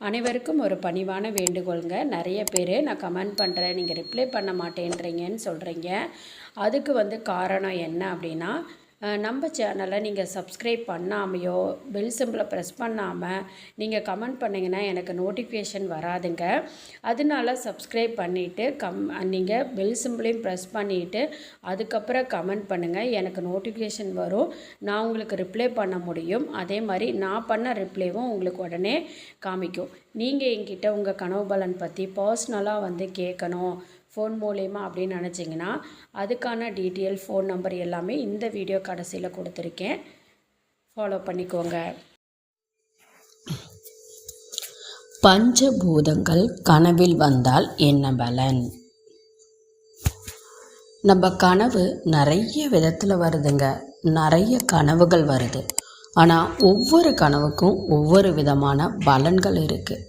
அனைவருக்கும் ஒரு பணிவான வேண்டுகோளுங்க. நிறைய பேர் நான் கமெண்ட் பண்ணுறேன் நீங்கள் ரிப்ளை பண்ண மாட்டேன்றீங்கன்னு சொல்கிறீங்க அதுக்கு வந்து காரணம் என்ன அப்படின்னா நம்ம சேனலை நீங்கள் சப்ஸ்கிரைப் பண்ணாமையோ பெல் சிம்பிளை ப்ரெஸ் பண்ணாமல் நீங்கள் கமெண்ட் பண்ணிங்கன்னா எனக்கு நோட்டிஃபிகேஷன் வராதுங்க. அதனால சப்ஸ்கிரைப் பண்ணிவிட்டு கம் நீங்கள் பெல் சிம்பிளையும் ப்ரெஸ் பண்ணிவிட்டு அதுக்கப்புறம் கமெண்ட் பண்ணுங்கள் எனக்கு நோட்டிஃபிகேஷன் வரும். நான் உங்களுக்கு ரிப்ளை பண்ண முடியும். அதே மாதிரி நான் பண்ண ரிப்ளைவும் உங்களுக்கு உடனே காமிக்கும். நீங்கள் என்கிட்ட உங்கள் கனவு பலன் பற்றி பர்சனலாக வந்து கேட்கணும் ஃபோன் மூலயமா அப்படின்னு நினச்சிங்கன்னா அதுக்கான டீட்டெயில் ஃபோன் நம்பர் எல்லாமே இந்த வீடியோ கடைசியில் கொடுத்துருக்கேன். ஃபாலோ பண்ணிக்கோங்க. பஞ்சபூதங்கள் கனவில் வந்தால் என்ன பலன்? நம்ம கனவு நிறைய விதத்தில் வருதுங்க. நிறைய கனவுகள் வருது. ஆனால் ஒவ்வொரு கனவுக்கும் ஒவ்வொரு விதமான பலன்கள் இருக்குது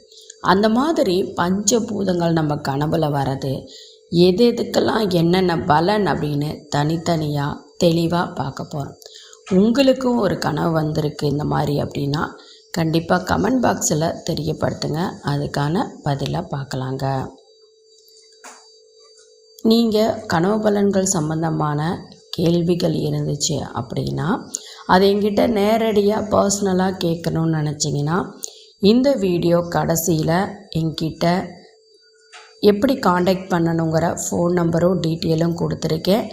அந்த மாதிரி பஞ்சபூதங்கள் நம்ம கனவில் வர்றது எது எதுக்கெல்லாம் என்னென்ன பலன் அப்படின்னு தனித்தனியாக தெளிவாக பார்க்க போகிறோம் உங்களுக்கும் ஒரு கனவு வந்திருக்கு இந்த மாதிரி அப்படின்னா கண்டிப்பாக கமெண்ட் பாக்ஸில் தெரியப்படுத்துங்க. அதுக்கான பதிலை பார்க்கலாங்க. நீங்கள் கனவு பலன்கள் சம்பந்தமான கேள்விகள் இருந்துச்சு அப்படின்னா அதை என்கிட்ட நேரடியாக பர்சனலாக கேட்கணும்னு நினச்சிங்கன்னா இந்த வீடியோ கடைசியில் என்கிட்ட எப்படி காண்டாக்ட் பண்ணணுங்கிற ஃபோன் நம்பரும் டீட்டெயிலும் கொடுத்துருக்கேன்.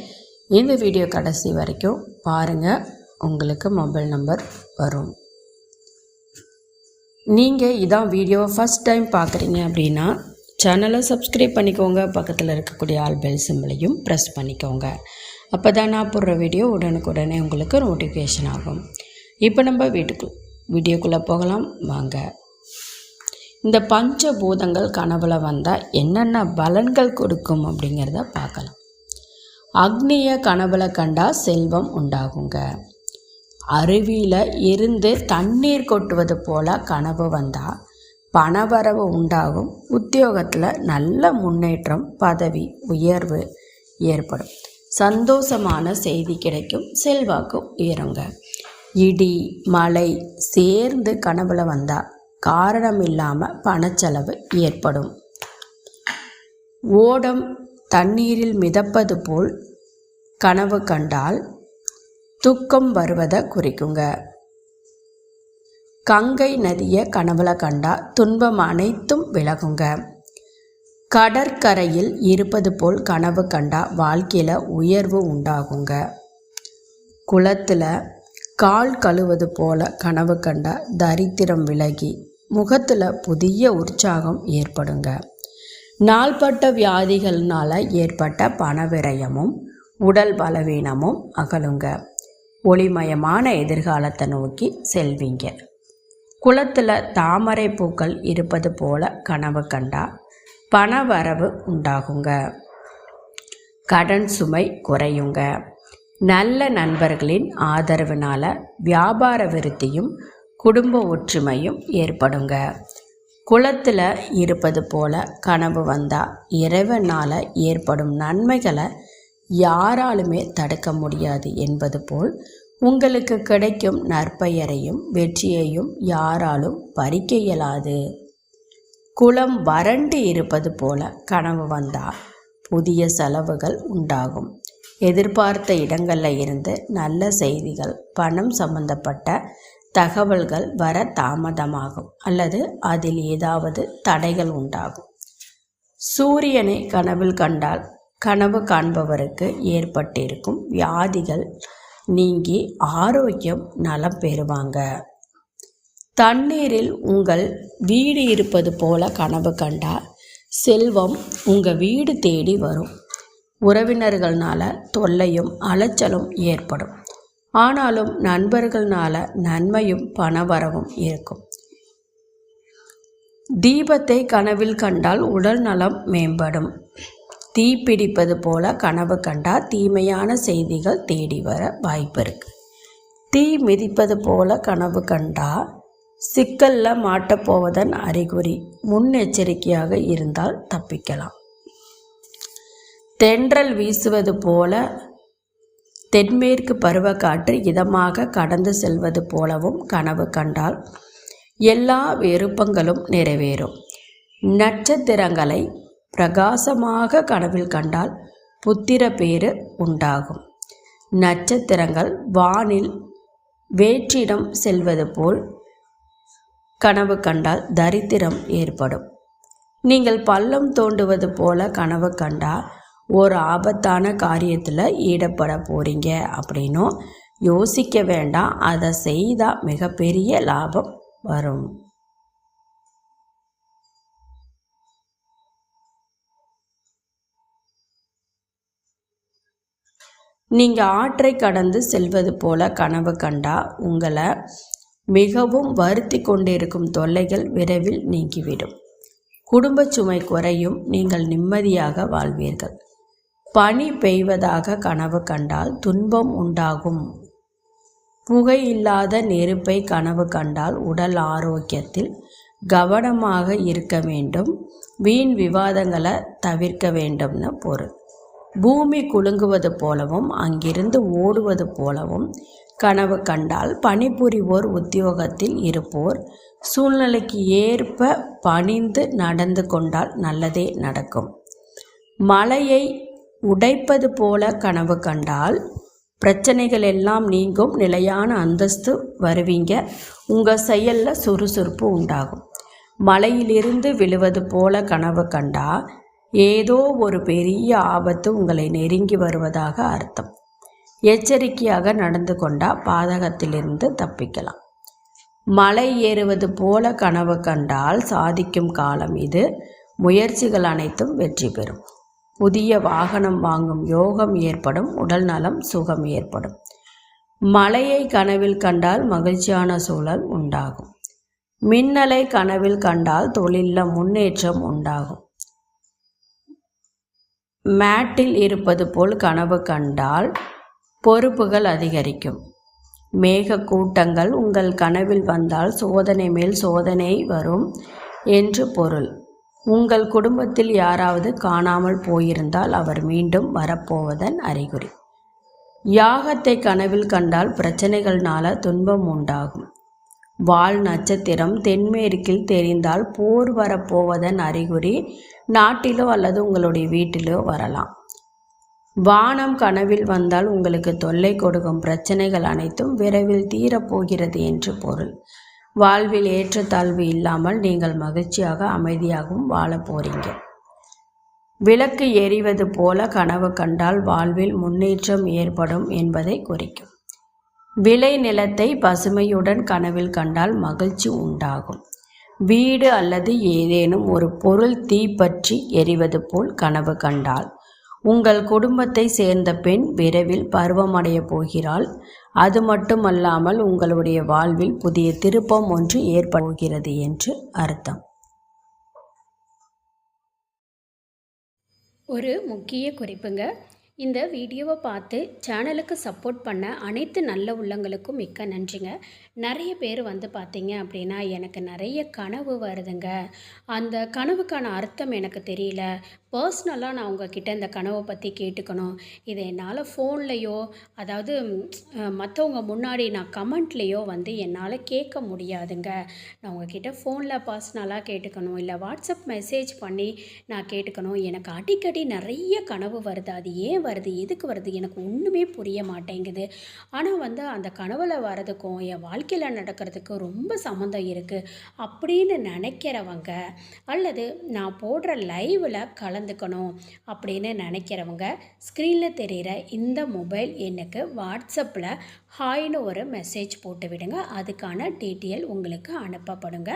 இந்த வீடியோ கடைசி வரைக்கும் பாருங்கள் உங்களுக்கு மொபைல் நம்பர் வரும். நீங்கள் இதான் வீடியோவை ஃபஸ்ட் டைம் பார்க்குறீங்க அப்படின்னா சேனலை சப்ஸ்கிரைப் பண்ணிக்கோங்க. பக்கத்தில் இருக்கக்கூடிய ஆல் பெல் சிம்பிளையும் ப்ரெஸ் பண்ணிக்கோங்க. அப்போ தான் நான் போடுற வீடியோ உடனுக்குடனே உங்களுக்கு நோட்டிஃபிகேஷன் ஆகும். இப்போ நம்ம வீட்டுக்கு வீடியோக்குள்ளே போகலாம். வாங்க. இந்த பஞ்சபூதங்கள் கனவுல வந்தால் என்னென்ன பலன்கள் கொடுக்கும் அப்படிங்கிறத பார்க்கலாம். அக்னிய கனவுல கண்டா செல்வம் உண்டாகுங்க. அருவியில் இருந்து தண்ணீர் கொட்டுவது போல கனவு வந்தால் பணவரவு உண்டாகும். உத்தியோகத்தில் நல்ல முன்னேற்றம் பதவி உயர்வு ஏற்படும். சந்தோஷமான செய்தி கிடைக்கும் செல்வாக்கு உயருங்க. இடி மழை சேர்ந்து கனவுல வந்தால் காரணமில்லாமல் பணச்செலவு ஏற்படும். ஓடம் தண்ணீரில் மிதப்பது போல் கனவு கண்டால் துக்கம் வருவதை குறிக்குங்க. கங்கை நதியை கனவுல கண்டா துன்பம் அனைத்தும் விலகுங்க. கடற்கரையில் இருப்பது போல் கனவு கண்டா வாழ்க்கையில் உயர்வு உண்டாகுங்க. குளத்தில் கால் கழுவது போல கனவு கண்டா தரித்திரம் விலகி முகத்தில் புதிய உற்சாகம் ஏற்படுங்க. நாள்பட்ட வியாதிகள்னால ஏற்பட்ட பணவிரயமும் உடல் பலவீனமும் அகலுங்க. ஒளிமயமான எதிர்காலத்தை நோக்கி செல்வீங்க. குளத்தில் தாமரை பூக்கள் இருப்பது போல கனவு கண்டா பணவரவு உண்டாகுங்க. கடன் சுமை குறையுங்க. நல்ல நண்பர்களின் ஆதரவினால வியாபார விருத்தியும் குடும்ப ஒற்றுமையும் ஏற்படுங்க. குளத்தில் இருப்பது போல கனவு வந்தால் இறைவனால் ஏற்படும் நன்மைகளை யாராலுமே தடுக்க முடியாது என்பது போல் உங்களுக்கு கிடைக்கும் நற்பெயரையும் வெற்றியையும் யாராலும் பறிக்க இயலாது. குளம் வறண்டு இருப்பது போல கனவு வந்தால் புதிய செலவுகள் உண்டாகும். எதிர்பார்த்த இடங்களில் இருந்து நல்ல செய்திகள் பணம் சம்பந்தப்பட்ட தகவல்கள் வர தாமதமாகும் அல்லது அதில் ஏதாவது தடைகள் உண்டாகும். சூரியனை கனவில் கண்டால் கனவு காண்பவருக்கு ஏற்பட்டிருக்கும் வியாதிகள் நீங்கி ஆரோக்கியம் நலம் பெறுவாங்க. தண்ணீரில் உங்கள் வீடு இருப்பது போல கனவு கண்டால் செல்வம் உங்கள் வீடு தேடி வரும். உறவினர்களால தொல்லையும் அலைச்சலும் ஏற்படும். ஆனாலும் நண்பர்கள்னால நன்மையும் பணவரவும் இருக்கும். தீபத்தை கனவில் கண்டால் உடல் நலம் மேம்படும். தீப்பிடிப்பது போல கனவு கண்டால் தீமையான செய்திகள் தேடி வர வாய்ப்பு இருக்கு. தீ மிதிப்பது போல கனவு கண்டால் சிக்கலில் மாட்டப்போவதன் அறிகுறி முன்னெச்சரிக்கையாக இருந்தால் தப்பிக்கலாம். தென்றல் வீசுவது போல தென்மேற்கு பருவக்காற்று இதமாக கடந்து செல்வது போலவும் கனவு கண்டால் எல்லா விருப்பங்களும் நிறைவேறும். நட்சத்திரங்களை பிரகாசமாக கனவில் கண்டால் புத்திர பேறு உண்டாகும். நட்சத்திரங்கள் வானில் வேற்றிடம் செல்வது போல் கனவு கண்டால் தரித்திரம் ஏற்படும். நீங்கள் பள்ளம் தோண்டுவது போல கனவு கண்டால் ஒரு ஆபத்தான காரியத்தில் ஈடுபட போகிறீங்க அப்படின்னும் யோசிக்க வேண்டாம். அதை செய்தால் மிகப்பெரிய லாபம் வரும். நீங்கள் ஆற்றை கடந்து செல்வது போல கனவு கண்டா உங்களை மிகவும் வருத்தி கொண்டிருக்கும் தொல்லைகள் விரைவில் நீங்கிவிடும். குடும்ப சுமை குறையும். நீங்கள் நிம்மதியாக வாழ்வீர்கள். பனி பெய்வதாக கனவு கண்டால் துன்பம் உண்டாகும். புகை இல்லாத நெருப்பை கனவு கண்டால் உடல் ஆரோக்கியத்தில் கவனமாக இருக்க வேண்டும். வீண் விவாதங்களை தவிர்க்க வேண்டும்னு பொருள். பூமி குலுங்குவது போலவும் அங்கிருந்து ஓடுவது போலவும் கனவு கண்டால் பணிபுரிவோர் உத்தியோகத்தில் இருப்போர். சூழ்நிலைக்கு ஏற்ப பணிந்து நடந்து கொண்டால் நல்லதே நடக்கும். மலையை உடைப்பது போல கனவு கண்டால் பிரச்சனைகள் எல்லாம் நீங்கும் நிலையான அந்தஸ்து வருவீங்க. உங்கள் செயலில் சுறுசுறுப்பு உண்டாகும். மலையிலிருந்து விழுவது போல கனவு கண்டா ஏதோ ஒரு பெரிய ஆபத்து உங்களை நெருங்கி வருவதாக அர்த்தம். எச்சரிக்கையாக நடந்து கொண்டால் பாதகத்திலிருந்து தப்பிக்கலாம். மலை ஏறுவது போல கனவு கண்டால் சாதிக்கும் காலம் இது. முயற்சிகள் அனைத்தும் வெற்றி பெறும். புதிய வாகனம் வாங்கும் யோகம் ஏற்படும் உடல் நலம் சுகம் ஏற்படும். மலையை கனவில் கண்டால் மகிழ்ச்சியான சூழல் உண்டாகும். மின்னலை கனவில் கண்டால் தொழிலில் முன்னேற்றம் உண்டாகும். மேட்டில் இருப்பது போல் கனவு கண்டால் பொறுப்புகள் அதிகரிக்கும். மேக கூட்டங்கள் உங்கள் கனவில் வந்தால் சோதனை மேல் சோதனை வரும் என்று பொருள். உங்கள் குடும்பத்தில் யாராவது காணாமல் போயிருந்தால் அவர் மீண்டும் வரப்போவதன் அறிகுறி. யாகத்தை கனவில் கண்டால் பிரச்சனைகள்னால துன்பம் உண்டாகும். வால் நட்சத்திரம் தென்மேற்கில் தெரிந்தால் போர் வரப்போவதன் அறிகுறி நாட்டிலோ அல்லது உங்களுடைய வீட்டிலோ வரலாம். வானம் கனவில் வந்தால் உங்களுக்கு தொல்லை கொடுக்கும் பிரச்சனைகள் அனைத்தும் விரைவில் தீரப்போகிறது என்று பொருள். வாழ்வில் ஏற்றத்தாழ்வு இல்லாமல் நீங்கள் மகிழ்ச்சியாக அமைதியாகவும் வாழ போறீங்க. விளக்கு எரிவது போல கனவு கண்டால் வாழ்வில் முன்னேற்றம் ஏற்படும் என்பதை குறிக்கும். விளை நிலத்தை பசுமையுடன் கனவில் கண்டால் மகிழ்ச்சி உண்டாகும். வீடு அல்லது ஏதேனும் ஒரு பொருள் தீப்பற்றி எரிவது போல் கனவு கண்டால். உங்கள் குடும்பத்தை சேர்ந்த பெண் விரைவில் பருவமடைய போகிறாள். அது மட்டுமல்லாமல் உங்களுடைய வாழ்வில் புதிய திருப்பம் ஒன்று ஏற்படுகிறது என்று அர்த்தம். ஒரு முக்கிய குறிப்புங்க. இந்த வீடியோவை பார்த்து சேனலுக்கு சப்போர்ட் பண்ண அனைத்து நல்ல உள்ளங்களுக்கும் மிக்க நன்றிங்க. நிறைய பேர் வந்து பார்த்தீங்க அப்படின்னா எனக்கு நிறைய கனவு வருதுங்க. அந்த கனவுக்கான அர்த்தம் எனக்கு தெரியல. பர்சனலாக நான் உங்ககிட்ட இந்த கனவை பற்றி கேட்டுக்கணும். இதை என்னால் ஃபோன்லேயோ அதாவது மற்றவங்க முன்னாடி நான் கமெண்ட்லேயோ வந்து என்னால் கேட்க முடியாதுங்க. நான் உங்ககிட்ட ஃபோனில் பர்சனலாக கேட்டுக்கணும். இல்லை வாட்ஸ்அப் மெசேஜ் பண்ணி நான் கேட்டுக்கணும். எனக்கு அடிக்கடி நிறைய கனவு வருது. அது ஏன் வருது எதுக்கு வருது? எனக்கு ஒன்றுமே புரிய மாட்டேங்குது. ஆனால் வந்து அந்த கனவில் வரதுக்கும் என் வாழ்க்கையில் நடக்கிறதுக்கும் ரொம்ப சம்மந்தம் இருக்குது அப்படின்னு நினைக்கிறவங்க அல்லது நான் போடுற லைவில் கலந்துக்கணும் அப்படின்னு நினைக்கிறவங்க ஸ்க்ரீனில் தெரிகிற இந்த மொபைல் எண்ணுக்கு வாட்ஸ்அப்பில் ஹாய்னு ஒரு மெசேஜ் போட்டு விடுங்க. அதுக்கான டீட்டெயில் உங்களுக்கு அனுப்பப்படுங்க.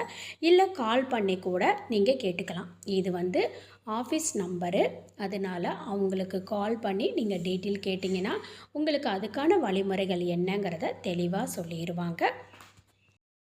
இல்லை கால் பண்ணி கூட நீங்கள் கேட்டுக்கலாம். இது வந்து ஆஃபீஸ் நம்பரு. அதனால் அவங்களுக்கு கால் பண்ணி நீங்கள் டீட்டெயில் கேட்டிங்கன்னா உங்களுக்கு அதுக்கான வழிமுறைகள் என்னங்கிறத தெளிவாக சொல்லிடுவாங்க